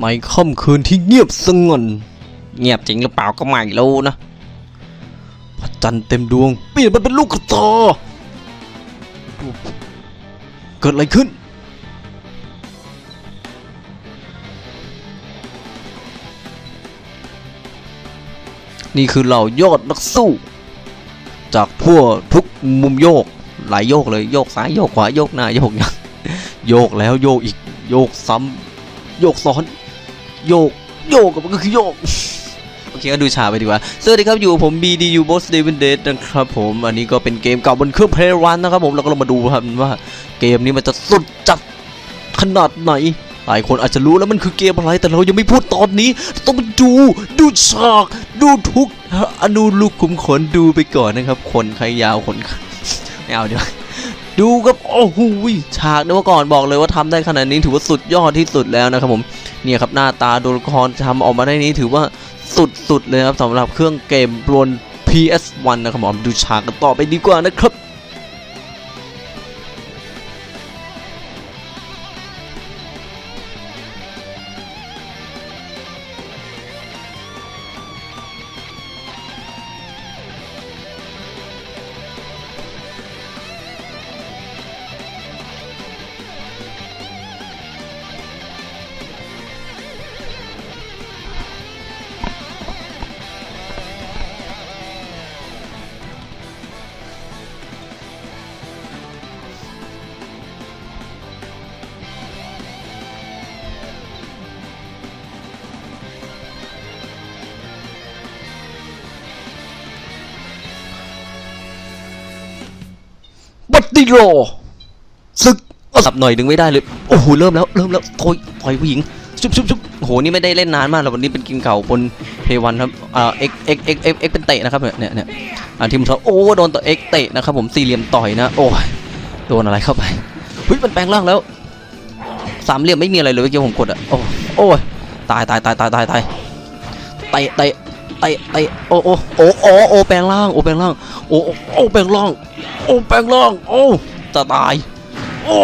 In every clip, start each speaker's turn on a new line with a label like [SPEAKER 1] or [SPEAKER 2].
[SPEAKER 1] ในค่ำคืนที่เงียบสงบเงียบจริงหรือเปล่าก็ไม่รู้นะพระจันทร์เต็มดวงเปลี่ยนมันเป็นลูกกระตาเกิดอะไรขึ้น นี่คือเหล่ายอดนักสู้ จากทั่วทุกมุมโยก หลายโยกเลยโยกซ้ายโยกขวาโยกหน้าโยกหยังโยกแล้วโยกอีกโยกซ้ำโยกซ้อน โยก โยกกับมันก็คือโยก โอเคก็ดูฉากไปดีกว่า สวัสดีครับอยู่กับผม BDU Boss David Dead นะครับผม อันนี้ก็เป็นเกมเก่าบนเครื่อง Play One นะครับผม เราก็ลองมาดูครับว่าเกมนี้มันจะสุดจัดขนาดไหน หลายคนอาจจะรู้แล้วมันคือเกมอะไร แต่เรายังไม่พูดตอนนี้ ต้องดู ดูฉาก ดูทุกอนุลูกขุมขนดูไปก่อนนะครับ คนใครยาวขนไม่เอาเดี๋ยวดูครับโอ้โหฉากเนี่ยเมื่อก่อนบอกเลยว่าทำได้ขนาดนี้ถือว่าสุดยอดที่สุดแล้วนะครับผม เนี่ยครับหน้าตาตัวละครทำออกมาได้นี้ถือว่าสุดๆเลยครับสำหรับเครื่องเกมบน PS1 นะครับผมดูฉากกันต่อไปดีกว่านะครับ ติโรศึกสับหน่อยดึงไม่ได้เลย โอ้โห เริ่มแล้ว เริ่มแล้วโอยต่อยผู้หญิง ชุบชุบชุบโอ้โห นี่ไม่ได้เล่นนานมากแล้ววันนี้เป็นกินเก่าบนเพวันครับ อ่า เอ็กเอ็กเอ็กเอ็กเอ็กเป็นเตะนะครับเนี่ย เนี่ยเนี่ยอ่าทีมเขาโอ้ โดนตัวเอ็กเตะนะครับผมสี่เหลี่ยมต่อยนะ โอ้ย โดนอะไรเข้าไปเฮ้ยมันแปลงร่างแล้ว สามเหลี่ยมไม่มีอะไรเลยเมื่อกี้ผมกดอะ โอ้โอ้ย ตายตายตายตายตายตายเตะเตะ เตะเตะโอโอโอโอโอแปลงร่างโอแปลงร่างโอโอแปลงร่างโอแปลงร่างโอ้จะตายโอ้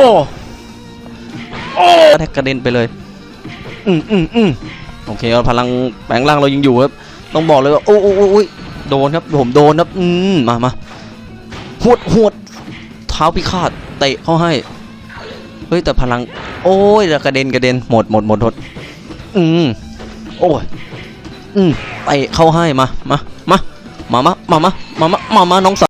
[SPEAKER 1] โอ้แทกกระเด็นไปเลยอืมอืมอืมโอเคครับพลังแปลงร่างเรายังอยู่ครับต้องบอกเลยว่าโอ้โอ้โอ้ยโดนครับผมโดนครับอืมมามาหวดหวดเท้าพิฆาตเตะเข้าให้เฮ้ยแต่พลัง โอ้ยแล้วกระเด็นกระเด็นหมดหมดหมดหมดอืมโอ้ย อืมไปเข้าให้มา มา มา มา มา มา มา มา มามาน้องสาว